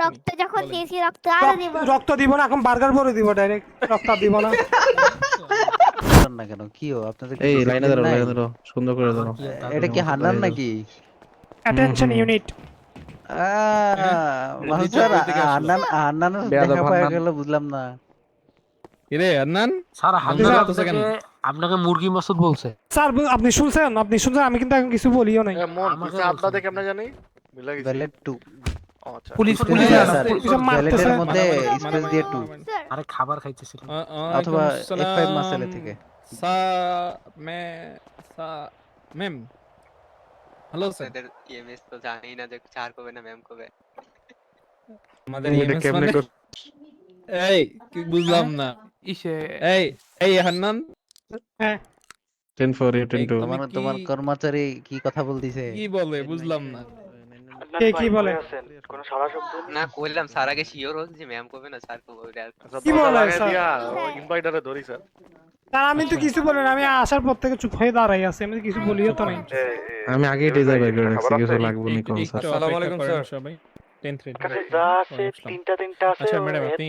রক্ত যখন দিয়েছি রক্ত আরও দিব। রক্ত দিব না এখন বার্গার ভরে দিব ডাইরেক্ট রক্ত দিব না। না কেন কি ও? আপনাদের এই লাইনে দাঁড়াও লাইনে দাঁড়াও সুন্দর করে দাঁড়াও এটা কি হান্নান নাকি? Attention unit? আপনাকে মুরগি মাসুদ বলছে। স্যার আপনি শুনছেন? আপনি শুনছেন? আমি কিন্তু এখন কিছু বলিও নাই। আপনাদের। কেমনে জানি? মিলা গেছে ব্যালেট টু ও, পুলিশ পুলিশ পুলিশ হ্যাঁ, আছে। স্যার, পুলিশে মারতেছে। মধ্যে স্পেস দিয়ে টু আরে খাবার খাইতেছিল। অথবা F5 মাসেলে থেকে। সা মে সা ম্যাম হ্যালো স্যার। আপনাদের ইএমএস তো জানেই না যে স্যার কবে না ম্যাম কবে। আমাদের এটা মানে- এই কি বুঝলাম না। ইসে। এই এই হান্নান। 10 for 10 এই to- তুমি তোমার তোমার কর্মচারী কি কথা বলতিছে? কি বলে বুঝলাম না। কে কি বলে? কোনো সারা শব্দ না কইলাম স্যার আগে শিওর যে ম্যাম কবে না স্যার কবে আচ্ছা, কি বলে স্যার? ইনভাইটারে ধরি স্যার। স্যার আমি তো কিছু বলি না আমি আসার পর থেকে চুপ হয়ে দাঁড়াই আছি আমি কিছু বলিও তো নাই। আমি করে রাখছি কিছু আছে? লাগবে না একটু- কোন একটু স্যার? সবাই 10 3 তিনটা তিনটা আচ্ছা ম্যাডাম আপনি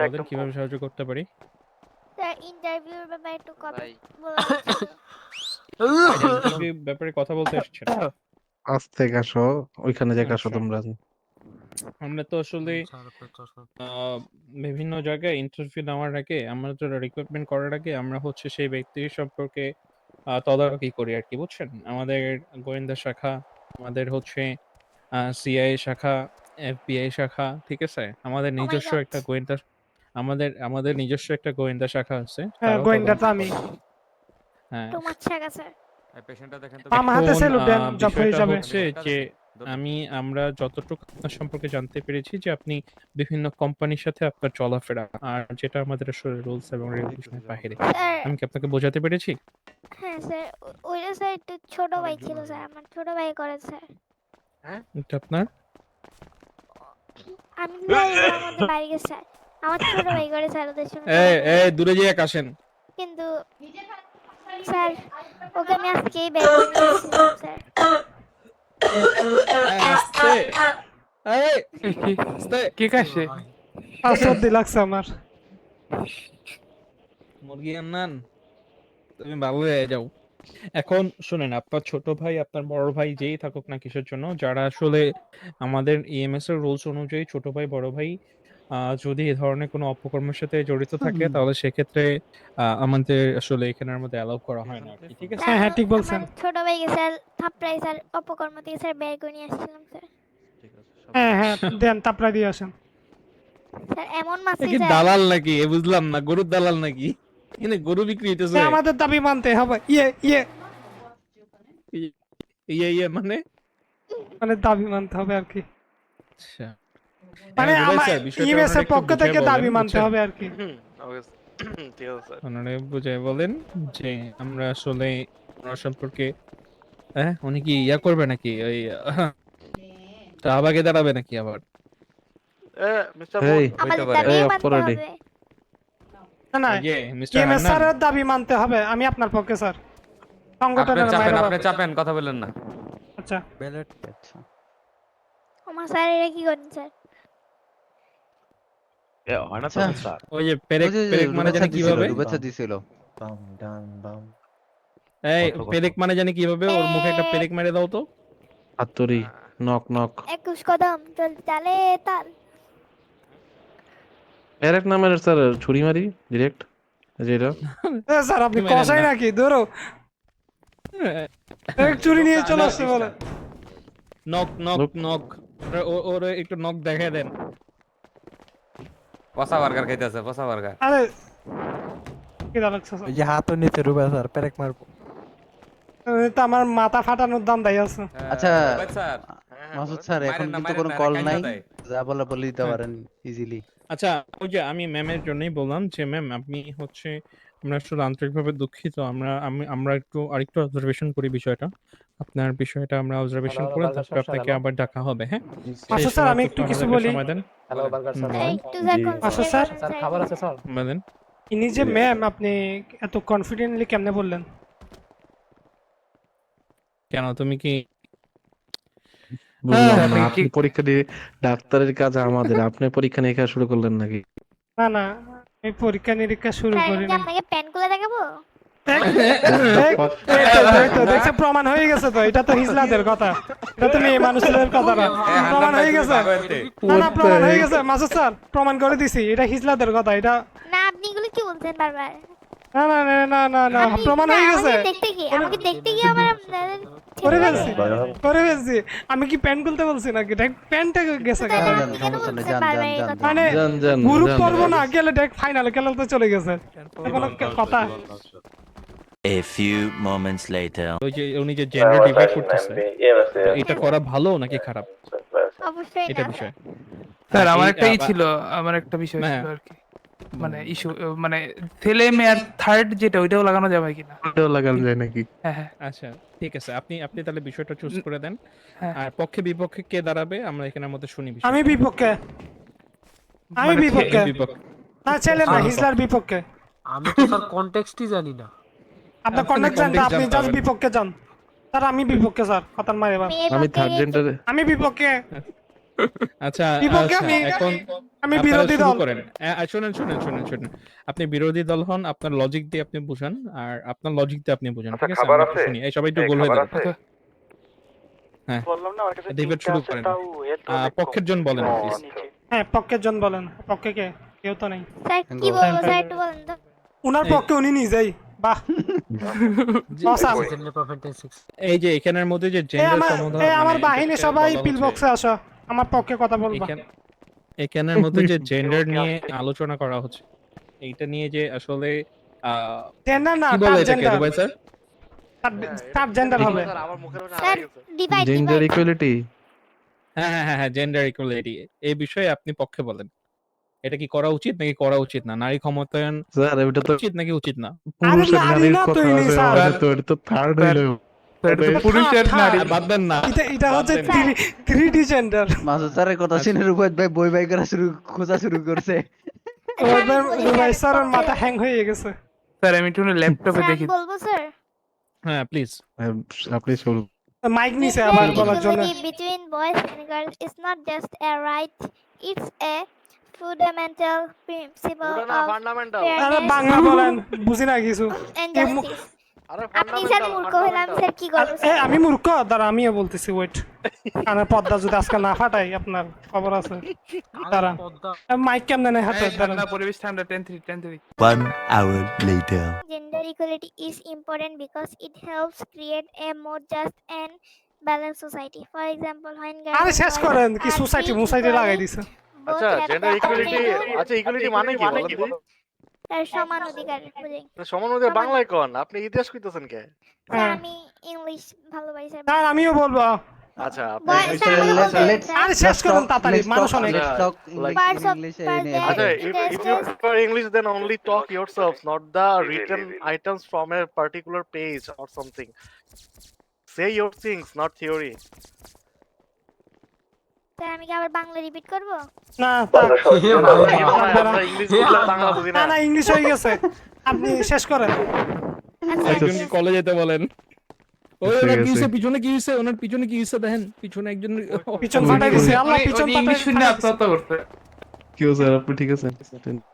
বলেন কীভাবে সাহায্য করতে পারি? স্যার ইন্টারভিউর ব্যাপারে একটু কথা ব্যাপারে কথা বলতে এসেছেন। আজ থেকে আসো ওইখানে যে আসো আচ্ছা। তোমরা। আমরা তো আসলে আহ, বিভিন্ন জায়গায় ইন্টারভিউ নেওয়ার আগে আমরা তো রিক্রুটমেন্ট করার আগে আমরা হচ্ছে সেই ব্যক্তি সম্পর্কে তদারকি করি আর কি বুঝছেন? আমাদের গোয়েন্দা শাখা আমাদের হচ্ছে সিআই শাখা এফবিআই শাখা ঠিক আছে? আমাদের নিজস্ব একটা গোয়েন্দা আমাদের আমাদের নিজস্ব একটা গোয়েন্দা শাখা আছে হ্যাঁ তারাও গোয়েন্দা তদন্ত তো আমি। করে। হ্যাঁ হাতে দেন হয়ে হচ্ছে যে আমি আমরা যতটুকু আপনার সম্পর্কে জানতে পেরেছি যে আপনি বিভিন্ন কোম্পানির সাথে আপনার চলাফেরা আর যেটা আমাদের আসলে রুলস এবং রেগুলেশনের বাইরে। আমি কি আপনাকে বোঝাতে পেরেছি? হ্যাঁ স্যার ওইটা স্যার একটু ছোট ভাই ছিল স্যার আমার ছোট ভাই করে স্যার এটা আপনার? আমি আমাদের বাইরে গেছে স্যার আমার ছোট ভাই করে স্যার ওদের সঙ্গে এই এই দূরে যেয়ে আসেন। কিন্তু স্যার ওকে আমি আজকেই নিয়েছিলাম স্যার। এই, আস্তে এই আস্তে কে কাছে সর্দি লাগছে আমার। মুরগি আনান তুমি ভালো হয়ে যাও। এখন শুনেন আপনার ছোট ভাই আপনার বড় ভাই যেই থাকুক না কিসের জন্য যারা আসলে আমাদের ইএমএস এর রুলস অনুযায়ী ছোট ভাই বড় ভাই আহ, যদি এই ধরনের কোনো অপকর্মের সাথে জড়িত থাকে তাহলে সেক্ষেত্রে আমাদের আসলে এখানের মধ্যে অ্যালাউ করা হয় না ঠিক আছে? হ্যাঁ, হ্যাঁ, ঠিক বলছেন। ছোট ভাইকে স্যার থাপড়াই স্যার অপকর্ম থেকে স্যার বের করে নিয়ে আসছিলাম স্যার। হ্যাঁ হ্যাঁ দেন তারপরে দিয়ে আসেন। স্যার এমন এ মাসি কি স্যার। দালাল নাকি? এ বুঝলাম না গরুর দালাল নাকি? এখানে গরু বিক্রি হইতেছে। হ্যাঁ, আমাদের দাবি মানতে হবে ইয়ে। ইয়ে ইয়ে ইয়ে মানে? মানে দাবি মানতে হবে আর কি। আচ্ছা। মানে হ্যাঁ, আমার এর পক্ষ থেকে দাবি মানতে হবে আর কি ওনারা বুঝাই বলেন যে আমরা আসলে ওনার সম্পর্কে হ্যাঁ উনি কি ইয়া করবে নাকি? ওই দাঁড়াবে নাকি আবার? না দাবি মানতে হবে আমি আপনার পক্ষে স্যার। সংগঠনের চাপেন আপনি চাপেন কথা বললেন না। আচ্ছা। আচ্ছা আমার স্যার এটা কি করেন স্যার? পেরেক ওই যে- পেরেক মানে জানি দিছিল, কীভাবে রুবেছা দিছিল এই পেরেক মানে জানি কীভাবে ওর মুখে একটা পেরেক মেরে দাও তো হাতুরি নক নক একুশ কদম চলতে চালে তাল এর এক নামের স্যার ছুরি মারি ডিরেক্ট যেটা স্যার আপনি কষাই নাকি ধরো এক চুরি নিয়ে চলে আসছে বলে নক নক. নক ওর ওর একটু নক দেখায় দেন পচা বার্গার খাইতেছে পচা বার্গার। আরে কি? যে হাত নিচে রুবে স্যার পেরেক মারবো। তো আমার মাথা ফাটানোর দাম দাই আছে। আচ্ছা স্যার। মাসুদ স্যার এখন কিন্তু কোনো কল নাই। যা বলে বলে দিতে হ্যাঁ। পারেন ইজিলি আচ্ছা ওই যে আমি ম্যামের জন্যই বললাম যে ম্যাম আপনি হচ্ছে আমরা আসলে আন্তরিকভাবে দুঃখিত। আমরা আমি আমরা একটু আরেকটু অবজারভেশন করি বিষয়টা। আপনার বিষয়টা আমরা অবজারভেশন করে তারপর আপনাকে আবার ডাকা হবে হ্যাঁ? সেই আচ্ছা, স্যার, আমি একটু কিছু বলি। হ্যালো বার্গার স্যার একটু স্যার আচ্ছা, স্যার। স্যার খাবার আছে স্যার? বলেন ইনি যে ম্যাম আপনি এত কনফিডেন্টলি কেমনে বললেন? কেন তুমি কি আপনি পরীক্ষা দিয়ে ডাক্তারের কাজ আমাদের। আপনি পরীক্ষা নিরীক্ষা শুরু করলেন নাকি? না না আমি পরীক্ষা নিরীক্ষা শুরু করি না আপনাকে প্যান খুলে দেখাবো প্রমাণ হয়ে গেছে তো এটা তো হিজলাদের কথা এটা তো মেয়ে মানুষদের কথা না। প্রমাণ হয়ে গেছে। না না প্রমাণ হয়ে গেছে মাসুদ স্যার প্রমাণ করে দিছি এটা হিজলাদের কথা এটা না আপনি এগুলো কি বলছেন বারবার? না না না না না না প্রমাণ হয়ে গেছে। আমাকে দেখতে কি? আমাকে দেখতে কি আমার করে ফেলছি। করে ফেলছি। আমি কি প্যান্ট খুলতে বলছি নাকি? দেখ প্যান্টটা গেছে। মানে গ্রুপ করব না গেলে দেখ ফাইনাল খেলা তো চলে গেছে। কোনো কথা। A few moments later. ওই যে উনি যে জেন্ডার ডিভাইড করতেছে এটা করা ভালো নাকি খারাপ? অবশ্যই এটা না বিষয়। স্যার আমার একটাই ছিল আমার একটা বিষয় হ্যাঁ। ছিল আর কি। মানে ইস্যু মানে ছেলে মেয়ার থার্ড যেটা ওইটাও লাগানো যাবে কিনা? ওটাও লাগানো যায় নাকি? হ্যাঁ হ্যাঁ। আচ্ছা ঠিক আছে। আপনি আপনি তাহলে বিষয়টা চুজ করে দেন। হ্যাঁ। আর পক্ষে বিপক্ষে কে দাঁড়াবে আমরা এখানের মধ্যে শুনি বিষয়টা। আমি বিপক্ষে। আমি মানে বিপক্ষে। বিপক্ষে। না ছেলে না হিজলার বিপক্ষে। আমি তো স্যার কনটেক্সটই জানি না। আপনার আপনি জানতে context আপনি জাস্ট বিপক্ষে যান। স্যার আমি বিপক্ষে স্যার। কথার মারে এবার আমি থার্ড জেন্ডারে আমি বিপক্ষে। আচ্ছা আচ্ছা, এখন আমি বিরোধী দল। করেন। শুনেন শুনেন শুনেন শুনেন। আপনি বিরোধী দল হন আপনার লজিক দিয়ে আপনি বুঝান আর আপনার লজিক দিয়ে আপনি বুঝান ঠিক আছে? আমরা শুনি। এই সবাই একটু গোল হয়ে দাঁড়ান হ্যাঁ। বললাম না আমার কাছে ডিবেট শুরু করেন। পক্ষের জন বলেন প্লিজ হ্যাঁ পক্ষের জন বলেন। পক্ষে কে? কেউ তো নেই। স্যার কি বলব স্যার একটু বলেন তো। উনার পক্ষে উনি নিজেই। বাহ। এই যে এখানের মধ্যে যে জেন্ডার আমার আমার মানে বাহিনী সবাই পিল বক্সে আসো। আমার পক্ষে কথা বলবা। এখান- এখানের মধ্যে যে জেন্ডার নিয়ে আলোচনা করা হচ্ছে এইটা নিয়ে যে আসলে জেন্ডার না দুবাই স্যার? ট্রান্সজেন্ডার হবে। স্যার। ডিভাইড জেন্ডার ইকুয়ালিটি হ্যাঁ হ্যাঁ হ্যাঁ হ্যাঁ জেন্ডার ইকুয়ালিটি এই বিষয়ে আপনি পক্ষে বলেন। এটা কি করা উচিত নাকি করা উচিত না? নারী ক্ষমতায়ন স্যার এটা তো উচিত নাকি উচিত না? পুরুষের নারী নারীর না কথা। তো এটা তো থার্ড তো এটা তো এটা- পুরুষের নারী। বাদ দেন না। এটা এটা হচ্ছে বাদ দেন। থ্রি ডি জেন্ডার মাসুদ স্যারের কথা শুনে রূপত ভাই বই বাই করা শুরু খোঁজা শুরু করছে। রুবাই স্যার মাথা হ্যাং হয়ে গেছে। স্যার আমি একটু ল্যাপটপে দেখি। বলব স্যার হ্যাঁ প্লিজ হ্যাঁ, আপনি মাইক নিছে আবার বলার জন্য। Equality between boys and girls is not just a right, it's fundamental principle of Bangla বলেন বুঝি না কিছু। আপনি স্যার মূর্খ হলাম স্যার কি করব আমি মূর্খ দাঁড়া আমিও বলতেছি ওয়েট কানের পর্দা যদি আজকে না ফাটাই আপনার খবর আছে। পদ্মা। মাইক কেমনে নেই হাতে? ঠান্ডা পরিবেশ ঠান্ডা ten three ten three One hour later. gender equality is important because it helps create a more just and balanced society. For example, when আরে শেষ করেন কি সোসাইটি মুসাইটি লাগাই দিছে? আচ্ছা জেন্ডার ইকুয়ালিটি আচ্ছা ইকুয়ালিটি মানে কি বলেন? তার সমান অধিকার বুঝি সমান অনুযায়ী বাংলায় কোন আপনি ইতিহাস কইতেছেন কে স্যার হ্যাঁ। আমি ইংলিশ ভালোবাসি স্যার স্যার আমিও বলব আচ্ছা আপনি। আরে শেষ করুন তাড়াতাড়ি মানুষ অনেক আচ্ছা, আচ্ছা yourselves not the written items from a particular page or something say your things not theory sir আমি কি আবার বাংলা রিপিট করব? না না না। ইংলিশ হয়ে গেছে। আপনি শেষ করেন। একজনকে কলে যেতে বলেন। ওই ওনার কি হইছে পিছনে কি হইছে ওনার পিছনে কি হইছে দেখেন পিছনে একজন পিছন ফাটাই দিছে আল্লাহ পিছন ইংলিশ শুনে আত্মহত্যা করছে। কেউ স্যার? আপনি ঠিক আছেন?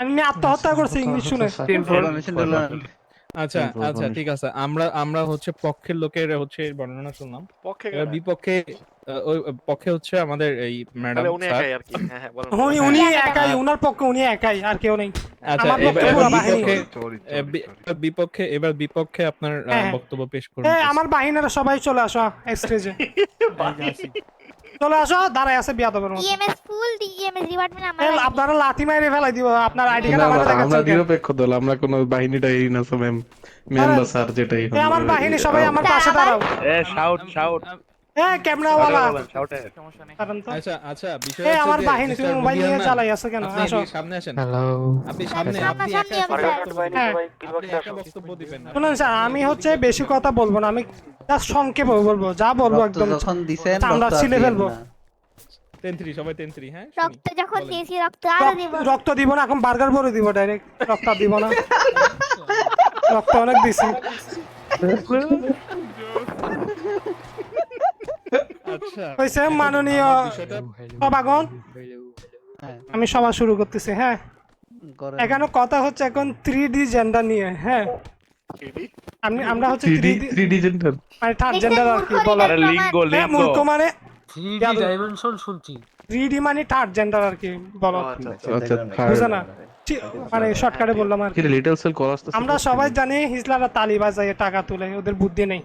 আমি আত্মহত্যা করছি ইংলিশ শুনে। Information দিলাম। আচ্ছা আচ্ছা ঠিক আছে। আমরা আমরা হচ্ছে পক্ষের লোকের হচ্ছে বর্ণনা শুনলাম। পক্ষে বিপক্ষে ওই পক্ষে হচ্ছে আমাদের এই ম্যাডাম উনি একাই আর কি। হ্যাঁ হ্যাঁ উনি উনি একাই উনার পক্ষে উনি একাই আর কেউ নেই। আচ্ছা এবার। বিপক্ষে এবার বিপক্ষে আপনার আহ, হ্যাঁ, হ্যাঁ। বক্তব্য পেশ করুন। আমার বাহিনীরা সবাই চলে আসো স্টেজে। চলে আসো দাঁড়ায় আছে বিয়াদবের মতো। EMS full the EMS department আমার আপনারা লাথি মাইরে ফেলাই দিব আপনার আইডি কার্ড আমার না, আমরা? নিরপেক্ষ দল আমরা কোনো বাহিনীটাই না তো ম্যাম ম্যাম বা স্যার যেটাই আমার বাহিনী সবাই আমার পাশে দাঁড়াও। এ শাউট সমস্যা নেই। কারণ তো আচ্ছা আচ্ছা বিষয় হচ্ছে আমার বাহিনী তুমি মোবাইল নিয়ে চালাই আছে কেন? আপনি আসো। সামনে আসেন। হ্যালো আপনি সামনে আপনি দিবেন। হ্যাঁ। আপনি একা বক্তব্য দিবেন না। শুনুন স্যার আমি হচ্ছে বেশি কথা বলব না আমি জাস্ট সংক্ষেপে বলব যা বলব একদম যখন চামড়া রক্ত ছিলে ফেলব। 10-3, সবাই 10-3, হ্যাঁ রক্ত যখন দিয়েছি রক্ত আরও দিব রক্ত- রক্ত দিব না এখন বার্গার ভরে দিব ডাইরেক্ট রক্ত দিব না। রক্ত অনেক দিছি আচ্ছা আচ্ছা হয়েছে মাননীয় সভাগণ হ্যাঁ। আমি সভা শুরু করতেছি হ্যাঁ। এখানে কথা হচ্ছে এখন থ্রি ডি জেন্ডার নিয়ে হ্যাঁ। আমি আমরা হচ্ছে থ্রি ডি জেন্টার মানে থার্ড জেন্ডার আর কি বলা প্রমাণ। হ্যাঁ, মানে থ্রি ডি ডাইমেনশন শুনছি। থ্রি ডি মানে থার্ড জেন্ডার আর কি বলো আচ্ছা, আচ্ছা। আচ্ছা বুঝো না? মানে শর্টকাটে বললাম আর কি। আমরা সবাই জানি হিজলারা তালি বাজায় টাকা তুলে ওদের বুদ্ধি নেই।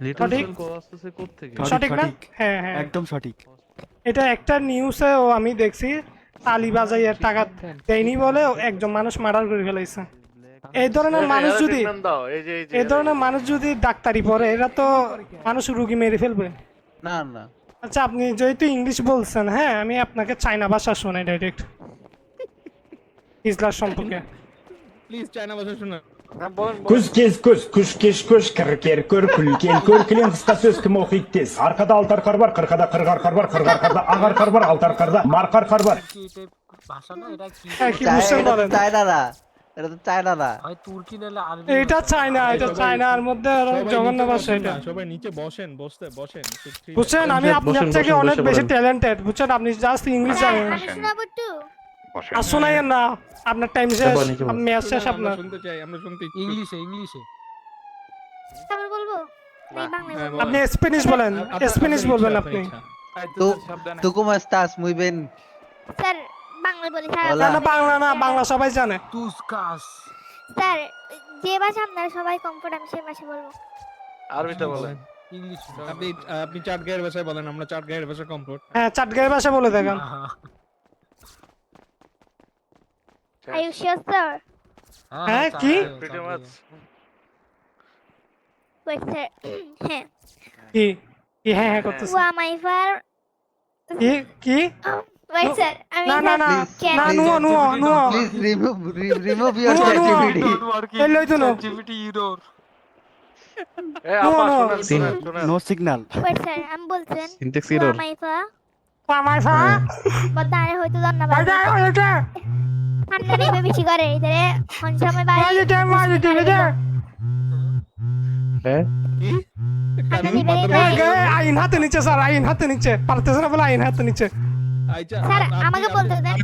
লিটল সেল কল আসতেছে কোত্থেকে? সঠিক না? হ্যাঁ হ্যাঁ। একদম সঠিক। এটা একটা নিউজে ও আমি দেখছি তালি বাজাইয়ের টাকা দেয়নি বলে একজন মানুষ মার্ডার করে ফেলাইছে। এই ধরনের মানুষ যদি এই ধরনের মানুষ যদি ডাক্তারি পড়ে এরা তো মানুষ রুগী মেরে ফেলবে। না না। আচ্ছা আপনি যেহেতু ইংলিশ বলছেন হ্যাঁ আমি আপনাকে চাইনা ভাষা শোনাই ডাইরেক্ট ইসলার সম্পর্কে। প্লিজ চায়না ভাষা শোনা হ্যাঁ, kes kus kır ker kır kül kel kör kilen kısa söz kim okuyup tez. Arkada altar kar var, kırkada kırgar kar var, kırgar karda agar kar var, altar karda markar kar var. কি type ভাষা না এটা হ্যাঁ তো China না হয় তুর্কি নাহলে এটা চায়না এটা চায়নার মধ্যে আরও জঘন্য ভাষা এটা সবাই নিচে বসেন বসতে বসেন বুঝছেন আমি আপনার থেকে অনেক বেশি ট্যালেন্টেড বুঝছেন আপনি জাস্ট ইংলিশ জানেন আর শোনাইয়েন না আপনার টাইম শেষ শেষ আমরা আপনার। শুনতে চাই আমরা শুনতে। ইংলিশে ইংলিশে। বলব? এই বাংলায় হ্যাঁ, বলব। আপনি স্প্যানিশ বলেন স্প্যানিশ বলবেন আপনি। তো tú cómo estás muy bien sir বাংলায় বলি স্যার। না বাংলা না বাংলা সবাই জানে। তুসকাস। স্যার যে ভাষা আপনারা সবাই কমফোর্ট আমি সেই ভাষা বলব। আরবিতে বলেন। ইংলিশ আপনি আপনি চাট গায়ের ভাষায় বলেন আমরা চাট গায়ের ভাষা কমফোর্ট হ্যাঁ চাটগাঁয়ের ভাষা বলে দেখেন। আর ইউ শিওর স্যার হ্যাঁ, কি? Pretty much. ওয়েট স্যার হ্যাঁ কি কি হ্যাঁ হ্যাঁ করতেছে ওয়া মাই ফার কি কি ওয়েট স্যার আমি না না না না নুয়া please remove re- remove your No, no. ChatGPT. এই লইতো না জিপিটি ইউরোর এ, আপা, no. শোনেন, শোনেন। No signal. ওয়েট স্যার আমি বলছেন সিনট্যাক্স ওয়া এরর মাই ফা আমার ফা বদারে হয়তো ধন্যবাদ এটা এটা ঠান্ডা নেবে বেশি করে ইধারে কোন সময় বাইরে এটা এটা এটা হ্যাঁ ঠান্ডা নেবে এই বাইরে। গে, আইন হাতে নিচে স্যার আইন হাতে নিচে। পারতেছে না বলে আইন হাতে নিচে। আচ্ছা স্যার, আমাকে বলতে দেন।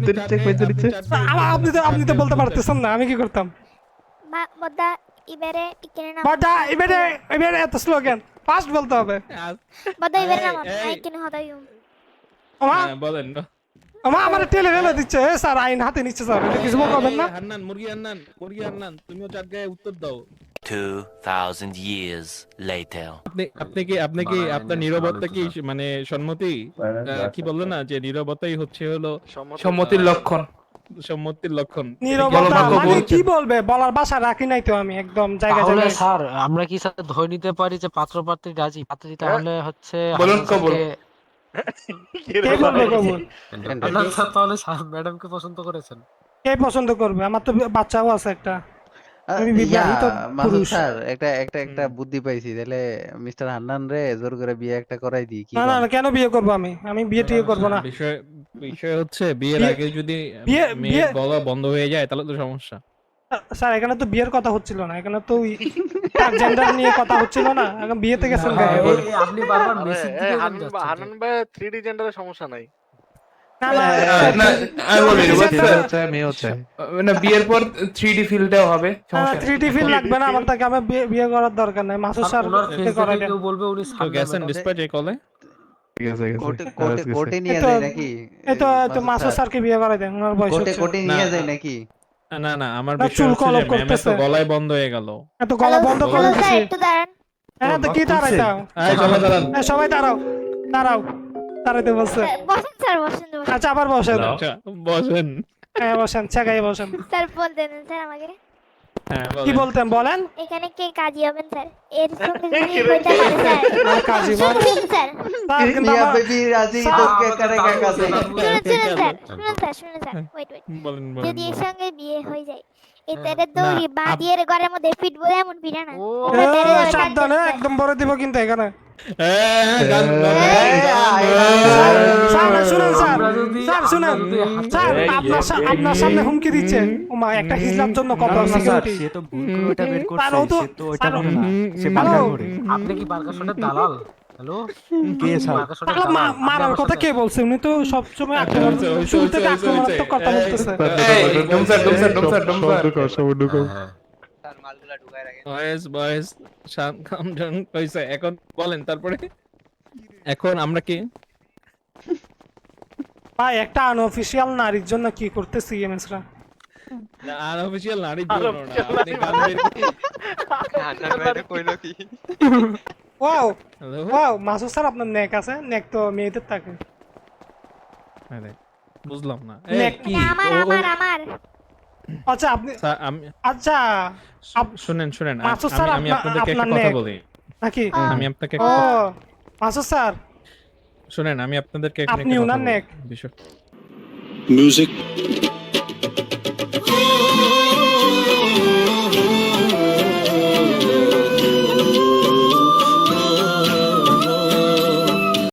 আপনি তো আপনি তো বলতে পারতেছেন না আমি কি করতাম? বদা ইবারে টিকেনে নাম বাটা এবারে এবারে এত স্লোগান ফাস্ট বলতে হবে। বদা ইবারে হদায়ুম আমা আমার টেলে দিচ্ছে। এ স্যার আইন হাতে নিচ্ছে স্যার এটা কিছু বলবেন না? হান্নান মুরগি হান্নান মুরগি হান্নান তুমিও উত্তর দাও। 2000 years later. আপনি আপনি কি আপনি কি আপনার নীরবতা কি মানে সম্মতি? কি বলল না যে নীরবতাই হচ্ছে হলো সম্মতির লক্ষণ। সম্মতির লক্ষণ। নীরবতা মানে কি বলবে? বলার ভাষা রাখি নাই তো আমি একদম জায়গা জায়গায়। স্যার আমরা কি স্যার ধরে নিতে পারি যে পাত্র পাত্রী রাজি পাত্রী তাহলে হচ্ছে বলুন কবুল। হান্নান স্যার তাহলে ম্যাডামকে পছন্দ করেছেন। কে পছন্দ করবে? আমার তো বাচ্চাও আছে একটা। আমি বিবাহিত মাসুদ পুরুষ। স্যার একটা একটা একটা বুদ্ধি পাইছি তাহলে মিস্টার হান্নান রে জোর করে বিয়ে একটা করাই দিই কি না না কেন বিয়ে করব আমি? আমি বিয়ে টিয়ে করব না। বিষয় বিষয় হচ্ছে বিয়ের আগে যদি বিয়ে- মেয়ের বন্ধ হয়ে যায় তাহলে তো সমস্যা। স্যার এখানে তো বিয়ের কথা হচ্ছিল না এখানে তো জেন্ডার নিয়ে কথা হচ্ছিল না এখন বিয়েতে গেছেন আপনি বারবার মেসির হান্নান যাচ্ছেন? হান্নান ভাই 3D জেন্ডারের সমস্যা নাই। না না না আমি বলি Gender- ছেলেও চায় মেয়েও চায় না বিয়ের পর থ্রি ডি ফিল্ডটাও হবে সমস্যা থ্রি ডি ফিল লাগবে না আমার তাকে আমার বিয়ে বিয়ে করার দরকার নাই। মাসুদ স্যার কেউ বলবে উনি গেছেন ডিসপ্যাচ এই কলে ঠিক আছে কোর্টে আছে কোর্টে ঠিক আছে। কোর্টে নিয়ে যায় নাকি? এই তো স্যার, স্যারকে বিয়ে করাই দেন ওনার বয়স কোর্টে নিয়ে। যায় নাকি? না না আমার বিষয় চুল হচ্ছে ম্যামের তো গলায় বন্ধ হয়ে গেল। এত গলা বন্ধ করে দিছি একটু দাঁড়ান। হ্যাঁ তো কি দাঁড়াইতাম এই চলো দাঁড়ান। সবাই দাঁড়াও দাঁড়াও দাঁড়াইতে বলছে বসেন স্যার বসেন। আচ্ছা আবার বসেন। আচ্ছা বসেন। হ্যাঁ বসেন ছাগাই বসেন। স্যার বলতেন স্যার আমাকে। হ্যাঁ কি বলেন। বলতেন বলেন? এখানে কে কাজী হবেন স্যার? এর সঙ্গে যদি হইতে পারে স্যার। আর কাজী বল স্যার। স্যার কিন্তু মিয়া আমার- বেবি রাজি তোকে করে কাকা দে শুনুন শুনুন স্যার শুনুন স্যার শুনুন স্যার। ওয়েট ওয়েট বলেন বলেন যদি এর সঙ্গে বিয়ে হয়ে যায় এটারে দৌড়ি বাঁধিয়ে ঘরের মধ্যে ফিট এমন ফিরে না। সাবধানে একদম বড় দিব কিন্তু এখানে। হ্যাঁ, হ্যাঁ, আপনার সামনে হুমকি দিচ্ছে। একটা হিজলার জন্য কত আপনি কি দালাল? হ্যালো? কে স্যার তাহলে মা- মারার কথা কে বলছে? উনি তো সবসময় আক্রমণ হয়েছে, হয়েছে, শুরু থেকে আক্রমণাত্মক কথা এই, বলতেছে। তার মালগুলা ঢুকায় রাখেন। বয়েস বয়েস শান্ত কাম ডাউন কইছে। এখন বলেন তারপরে? এখন আমরা কি? ভাই একটা আনঅফিসিয়াল নারীর জন্য কি করতেছে ইএমএস রা আনঅফিশিয়াল নারীর জন্য না। আপনি গান বের হান্নান কইলো কি? Wow hello wow Masud sir আপনার নেক আছে? নেক তো মেয়েদের থাকে আরে, বুঝলাম না। নেক কি? আমার আমার আমার আচ্ছা আপনি আচ্ছা শুনেন শুনেন। আমি আমি আপনাদেরকে একটা কথা বলি। নাকি? আমি আপনাকে ও একটা- মাসুদ স্যার শুনেন আমি আপনাদেরকে এখানে আপনি একটা উনার নেক। বিষয় মিউজিক